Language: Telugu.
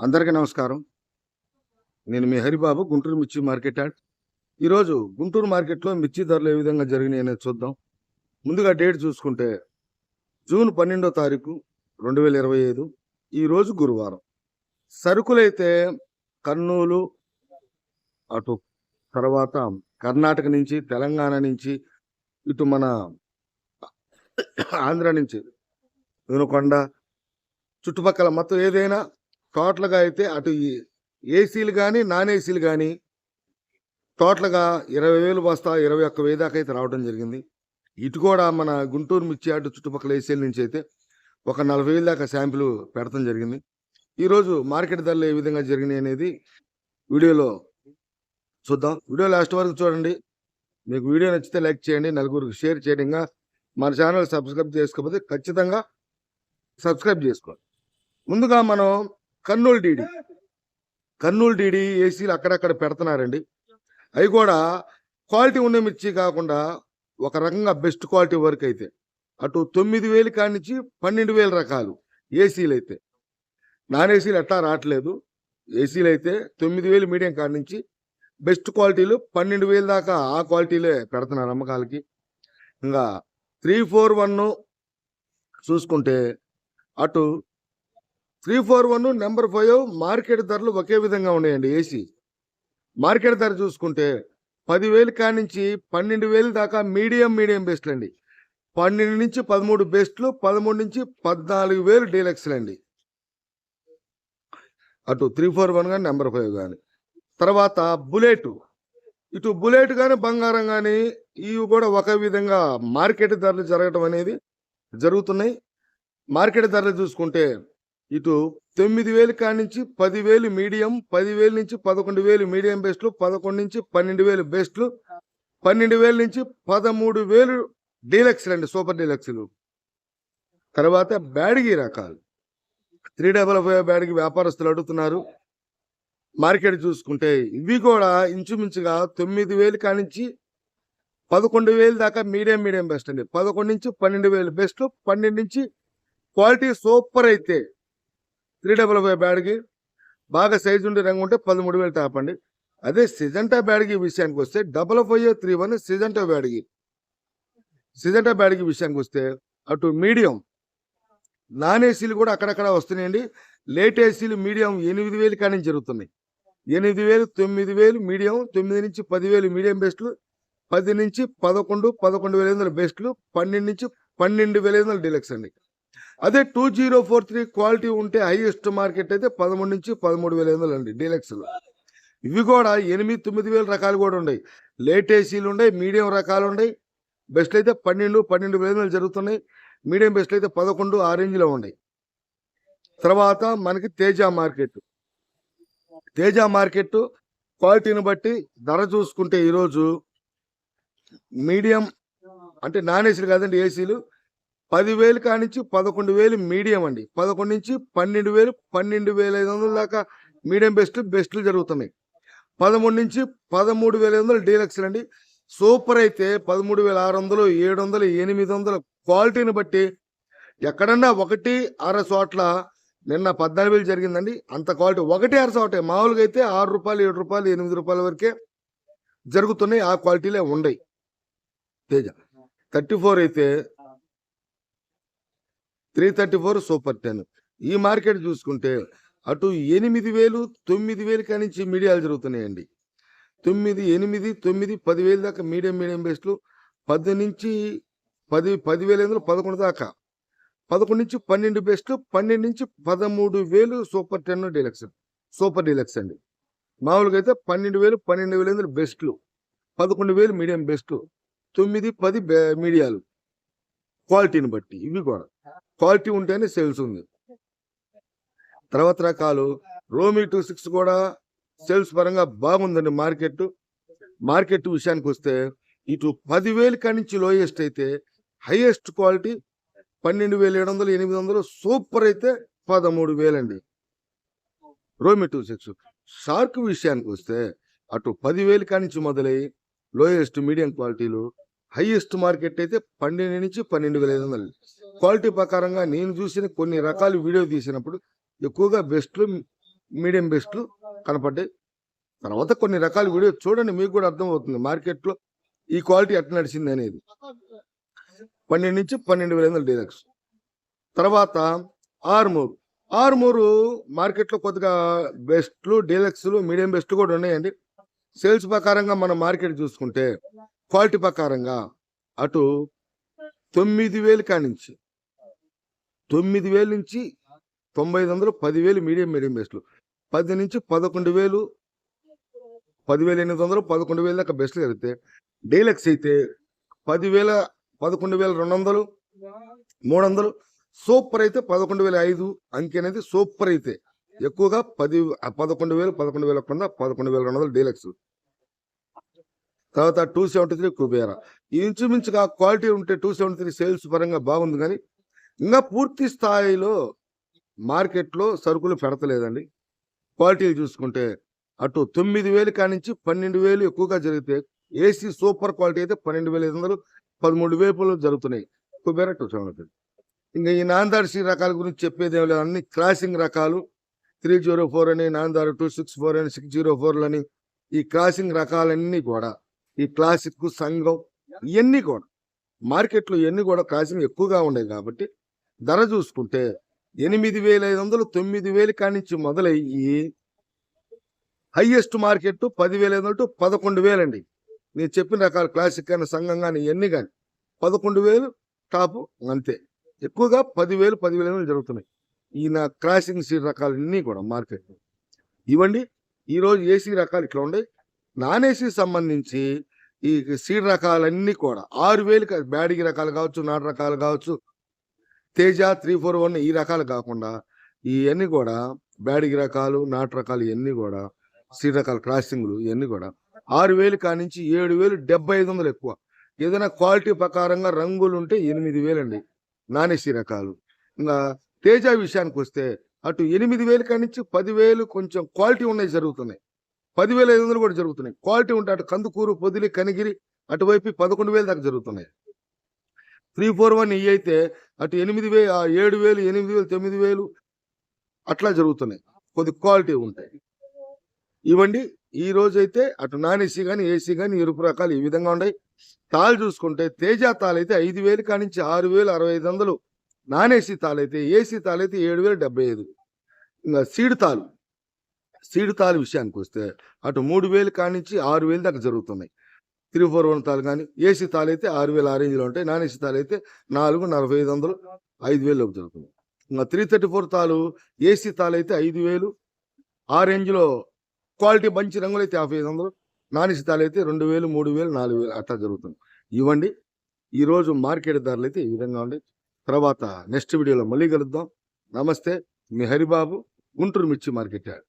అందరికీ నమస్కారం. నేను మీ హరిబాబు గుంటూరు మిర్చి మార్కెట్ యాడ్. ఈరోజు గుంటూరు మార్కెట్లో మిర్చి ధరలు ఏ విధంగా జరిగినాయి అనేది చూద్దాం. ముందుగా డేట్ చూసుకుంటే జూన్ పన్నెండో తారీఖు రెండు వేల ఇరవై ఐదు ఈరోజు గురువారం. సరుకులైతే కర్నూలు అటు తర్వాత కర్ణాటక నుంచి తెలంగాణ నుంచి ఇటు మన ఆంధ్ర నుంచి వినుకొండ చుట్టుపక్కల మొత్తం ఏదైనా టోటల్గా అయితే అటు ఈ ఏసీలు కానీ నాన్ ఏసీలు కానీ టోటల్గా ఇరవై వేలు బస్తా ఇరవై ఒక్క వేలు దాకా అయితే రావడం జరిగింది. ఇటు కూడా మన గుంటూరు మిర్చి అటు చుట్టుపక్కల ఏసీల నుంచి అయితే ఒక నలభై వేలు దాకా శాంపిల్ పెడతాం జరిగింది. ఈరోజు మార్కెట్ ధరలు ఏ విధంగా జరిగినాయి అనేది వీడియోలో చూద్దాం. వీడియో లాస్ట్ వరకు చూడండి. మీకు వీడియో నచ్చితే లైక్ చేయండి నలుగురికి షేర్ చేయడంగా మన ఛానల్ సబ్స్క్రైబ్ చేసుకోకపోతే ఖచ్చితంగా సబ్స్క్రైబ్ చేసుకోండి. ముందుగా మనం కర్నూలు డీడీ కర్నూలు డీడీ ఏసీలు అక్కడక్కడ పెడుతున్నారండి. అవి కూడా క్వాలిటీ ఉన్న మిర్చి కాకుండా ఒక రకంగా బెస్ట్ క్వాలిటీ వరకు అయితే. అటు తొమ్మిది వేలు కానించి నుంచి పన్నెండు వేల రకాలు ఏసీలు అయితే. నాన్ ఏసీలు ఎట్లా రావట్లేదు. ఏసీలు అయితే తొమ్మిది వేలు మీడియం కానించి నుంచి బెస్ట్ క్వాలిటీలు పన్నెండు వేలు దాకా ఆ క్వాలిటీలే పెడుతున్నారు అమ్మకాలకి. ఇంకా త్రీ ఫోర్ వన్ చూసుకుంటే అటు three four one number five market ధరలు ఒకే విధంగా ఉన్నాయండి ఏసీ. మార్కెట్ ధర చూసుకుంటే పదివేలు కానించి నుంచి పన్నెండు వేలు దాకా మీడియం మీడియం బెస్ట్లు అండి పన్నెండు నుంచి పదమూడు బెస్ట్లు పదమూడు నుంచి పద్నాలుగు వేలు డీలక్స్లు అండి అటు త్రీ ఫోర్ వన్ కానీ నెంబర్ ఫైవ్ కానీ తర్వాత బుల్లెట్. ఇటు బుల్లెట్ కానీ బంగారం కానీ ఇవి కూడా ఒక విధంగా మార్కెట్ ధరలు జరగటం అనేది జరుగుతున్నాయి. మార్కెట్ ధరలు చూసుకుంటే ఇటు తొమ్మిది వేలు కాడి నుంచి పదివేలు మీడియం పదివేలు నుంచి పదకొండు వేలు మీడియం బెస్ట్లు పదకొండు నుంచి పన్నెండు వేలు బెస్ట్లు పన్నెండు వేల నుంచి పదమూడు వేలు డీలక్స్లు అండి సూపర్ డీలక్స్లు తర్వాత బ్యాడ్గి రకాలు. త్రీ డబల్ ఫైవ్ బ్యాడ్గి వ్యాపారస్తులు అడుగుతున్నారు. మార్కెట్ చూసుకుంటే ఇవి కూడా ఇంచుమించుగా తొమ్మిది వేలు కాడి నుంచి పదకొండు వేలు దాకా మీడియం మీడియం బెస్ట్ అండి. పదకొండు నుంచి పన్నెండు వేలు బెస్ట్ పన్నెండు నుంచి క్వాలిటీ సూపర్ అయితే త్రీ డబల్ ఫైవ్ బ్యాడ్కి బాగా సైజు ఉండే రంగు ఉంటే పదమూడు వేలు తాపండి అదే సిజంటా బ్యాడ్కి విషయానికి వస్తే double five three one Syngenta బ్యాడ్కి. Syngenta బ్యాడ్కి విషయానికి వస్తే అటు మీడియం నాన్ ఏసీలు కూడా అక్కడక్కడ వస్తున్నాయండి. లేట్ ఏసీలు మీడియం ఎనిమిది వేలు కానీ జరుగుతున్నాయి. ఎనిమిది వేలు తొమ్మిది వేలు మీడియం తొమ్మిది నుంచి పదివేలు మీడియం బెస్ట్లు పది నుంచి పదకొండు పదకొండు వేల ఐదు వందల బెస్ట్లు పన్నెండు నుంచి పన్నెండు వేల ఐదు వందల డీలక్స్ అండి. అదే two zero four three quality ఉంటే హైయెస్ట్ మార్కెట్ అయితే పదమూడు నుంచి పదమూడు వేల ఐదు వందలు అండి డీలక్స్లో ఇవి కూడా ఎనిమిది తొమ్మిది వేల రకాలు కూడా ఉన్నాయి. లేట్ ఏసీలు ఉన్నాయి మీడియం రకాలు ఉన్నాయి. బెస్ట్ అయితే పన్నెండు పన్నెండు వేల ఐదు వందలు జరుగుతున్నాయి. మీడియం బెస్ట్ అయితే పదకొండు ఆ రేంజ్లో ఉన్నాయి. తర్వాత మనకి తేజ మార్కెట్. తేజ మార్కెట్ క్వాలిటీని బట్టి ధర చూసుకుంటే ఈరోజు మీడియం అంటే నాన్ ఏసీలు కాదండి ఏసీలు పదివేలు కానించి పదకొండు వేలు మీడియం అండి. పదకొండు నుంచి పన్నెండు వేలు పన్నెండు వేల ఐదు వందల దాకా మీడియం బెస్ట్ బెస్ట్లు జరుగుతున్నాయి. పదమూడు నుంచి పదమూడు వేల ఐదు వందలు డీలక్స్లు అండి. సూపర్ అయితే పదమూడు వేల ఆరు వందలు ఏడు వందలు ఎనిమిది వందల క్వాలిటీని బట్టి ఎక్కడన్నా ఒకటి అర చోట్ల నిన్న పద్నాలుగు వేలు జరిగిందండి. అంత క్వాలిటీ ఒకటి అర చోటే. మామూలుగా అయితే ఆరు రూపాయలు ఏడు రూపాయలు ఎనిమిది రూపాయల వరకే జరుగుతున్నాయి. ఆ క్వాలిటీలే ఉండయి. తేజ. థర్టీ ఫోర్ అయితే three thirty four super ten. ఈ మార్కెట్ చూసుకుంటే అటు ఎనిమిది వేలు తొమ్మిది వేలు కానించి మీడియాలు జరుగుతున్నాయండి. తొమ్మిది ఎనిమిది తొమ్మిది పదివేలు దాకా మీడియం మీడియం బెస్ట్లు పది నుంచి పది పదివేల ఐదు పదకొండు దాకా. పదకొండు నుంచి పన్నెండు బెస్ట్లు పన్నెండు నుంచి పదమూడు వేలు super ten deluxe super deluxe అండి. మామూలుగా అయితే పన్నెండు వేలు పన్నెండు వేల ఐదు బెస్ట్లు పదకొండు వేలు మీడియం బెస్ట్ తొమ్మిది పది బె- మీడియాలు. క్వాలిటీని బట్టి ఇవి కూడా. క్వాలిటీ ఉంటేనే సేల్స్ ఉంది. తర్వాత రకాలు రోమి టూ సిక్స్ కూడా సేల్స్ పరంగా బాగుందండి మార్కెట్. మార్కెట్ విషయానికి వస్తే ఇటు పదివేల కానించి లోయెస్ట్ అయితే హైయెస్ట్ క్వాలిటీ పన్నెండు వేల ఏడు వందలు ఎనిమిది వందలు సూపర్ అయితే పదమూడు వేలండి. రోమి టూ సిక్స్. షార్క్ విషయానికి వస్తే అటు పదివేలు కానించి మొదలై లోయెస్ట్ మీడియం క్వాలిటీలు హైయెస్ట్ మార్కెట్ అయితే పన్నెండు నుంచి పన్నెండు వేల ఐదు వందలు. క్వాలిటీ ప్రకారంగా నేను చూసిన కొన్ని రకాల వీడియో తీసినప్పుడు ఎక్కువగా బెస్ట్లు మీడియం బెస్ట్లు కనపడ్డాయి. తర్వాత కొన్ని రకాల వీడియో చూడండి మీకు కూడా అర్థమవుతుంది మార్కెట్లో ఈ క్వాలిటీ ఎట్లా నడిచింది అనేది. పన్నెండు నుంచి పన్నెండు వేల వందల డీలక్స్. తర్వాత ఆర్మూర్. ఆర్మూరు మార్కెట్లో కొద్దిగా బెస్ట్లు డీలక్స్లు మీడియం బెస్ట్ కూడా ఉన్నాయండి. సేల్స్ ప్రకారంగా మనం మార్కెట్ చూసుకుంటే క్వాలిటీ ప్రకారంగా అటు తొమ్మిది వేలు కానించి తొమ్మిది వేలు నుంచి తొంభై ఐదు వందలు పదివేలు మీడియం మీడియం బెస్ట్లు. పది నుంచి పదకొండు వేలు పదివేల ఎనిమిది వందలు పదకొండు వేలు దాకా బెస్ట్లు జరిగితే డీలక్స్ అయితే పదివేల పదకొండు వేల రెండు వందలు మూడు వందలు సూపర్ అయితే పదకొండు వేల ఐదు అంకె అనేది సూపర్ అయితే. ఎక్కువగా పది పదకొండు వేలు పదకొండు వేల కొంద పదకొండు వేల రెండు వందలు డీలక్స్. తర్వాత టూ సెవెంటీ త్రీ కుబేరా. ఇంచుమించుగా క్వాలిటీ ఉంటే టూ సెవెంటీ త్రీ సేల్స్ పరంగా బాగుంది కానీ ఇంకా పూర్తి స్థాయిలో మార్కెట్లో సరుకులు పెడతలేదండి. క్వాలిటీలు చూసుకుంటే అటు తొమ్మిది వేలు కానించి పన్నెండు వేలు ఎక్కువగా జరిగితే ఏసీ సూపర్ క్వాలిటీ అయితే పన్నెండు వేల ఐదు వందలు పదమూడు వేపులు జరుగుతున్నాయి. కుబేరా టూ ఇంకా ఈ నాందార్సి రకాల గురించి చెప్పేది ఏం లేదు. అన్ని క్రాసింగ్ రకాలు. త్రీ జీరో ఫోర్ అని నాందారు టూ సిక్స్ ఫోర్ అని సిక్స్ జీరో ఫోర్లు అని ఈ క్రాసింగ్ రకాలన్నీ కూడా ఈ క్లాసిక్ సంఘం ఇవన్నీ కూడా మార్కెట్లో ఇవన్నీ కూడా క్రాసింగ్ ఎక్కువగా ఉన్నాయి కాబట్టి ధర చూసుకుంటే ఎనిమిది వేల ఐదు వందలు తొమ్మిది వేలు కానించి మొదలయ్యి హైయెస్ట్ మార్కెట్ పదివేల ఐదు వందలు టు పదకొండు వేలండి. నేను చెప్పిన రకాల క్లాసిక్ కానీ సంఘం కానీ ఇవన్నీ కానీ పదకొండు వేలు టాప్ అంతే. ఎక్కువగా పదివేలు పదివేల ఐదు వందలు జరుగుతున్నాయి. ఈయన క్రాసింగ్ సీడ్ రకాలు అన్నీ కూడా మార్కెట్. ఇవ్వండి ఈరోజు ఏసీ రకాలు ఇట్లా ఉన్నాయి నాన్ ఏసీ సంబంధించి ఈ సీడ్ రకాలన్నీ కూడా ఆరు వేలు బ్యాడిగి రకాలు కావచ్చు నాటు రకాలు కావచ్చు తేజ త్రీ ఫోర్ వన్ ఈ రకాలు కాకుండా ఇవన్నీ కూడా బ్యాడిగి రకాలు నాటు రకాలు ఇవన్నీ కూడా సీడ్ రకాల క్రాసింగ్లు ఇవన్నీ కూడా ఆరు వేలు కానించి ఏడు వేలు డెబ్బై ఐదు వందలు ఎక్కువ. ఏదైనా క్వాలిటీ ప్రకారంగా రంగులు ఉంటే ఎనిమిది వేలండి. నానేసి రకాలు. ఇంకా తేజ విషయానికి వస్తే అటు ఎనిమిది వేలు కానించి పదివేలు కొంచెం క్వాలిటీ ఉన్నాయి జరుగుతున్నాయి. పదివేల ఐదు వందలు కూడా జరుగుతున్నాయి. క్వాలిటీ ఉంటే అటు కందుకూరు పొదిలి కనిగిరి అటువైపు పదకొండు వేలు దాకా జరుగుతున్నాయి. త్రీ ఫోర్ వన్ ఇవి అయితే అటు ఎనిమిది వే ఏడు వేలు ఎనిమిది వేలు తొమ్మిది వేలు అట్లా జరుగుతున్నాయి. కొద్ది క్వాలిటీ ఉంటాయి. ఇవ్వండి. ఈ రోజైతే అటు నాన్ ఏసీ కానీ ఏసీ కానీ ఎరుపు రకాలు ఈ విధంగా ఉన్నాయి. తాళ్ళు చూసుకుంటే తేజ తాళ్ళు అయితే ఐదు వేలు కానించి ఆరు వేలు అరవై ఐదు వందలు. నాన్ ఏసీ తాళ్ళు అయితే ఏసీ తాళ్ళు అయితే ఏడు వేలు డెబ్బై ఐదు. ఇంకా సీడ్ తాళ్ళు సీడ్ తాళ్ళు విషయానికి వస్తే అటు మూడు వేలు కానించి ఆరు వేలు దాకా జరుగుతున్నాయి. త్రీ ఫోర్ వన్ తాళ్ళు కానీ ఏసీ తాలు అయితే ఆరు వేల ఆ రేంజ్లో ఉంటాయి. నాన్ ఏసీ తాలు అయితే నాలుగు నలభై ఐదు వందలు ఐదు వేలు లోపు జరుగుతుంది. ఇంకా త్రీ థర్టీ ఫోర్ తాలు ఏసీ తాలు అయితే ఐదు వేలు. ఆ రేంజ్లో క్వాలిటీ మంచి రంగులు అయితే యాభై ఐదు వందలు. నాన్ ఏసీ తాలు అయితే రెండు వేలు మూడు వేలు నాలుగు వేలు అట్లా జరుగుతుంది. ఇవ్వండి. ఈరోజు మార్కెట్ ధరలు అయితే ఈ విధంగా ఉండి తర్వాత నెక్స్ట్ వీడియోలో మళ్ళీ కలుద్దాం. నమస్తే. మీ హరిబాబు గుంటూరు మిర్చి మార్కెట్ యార్డ్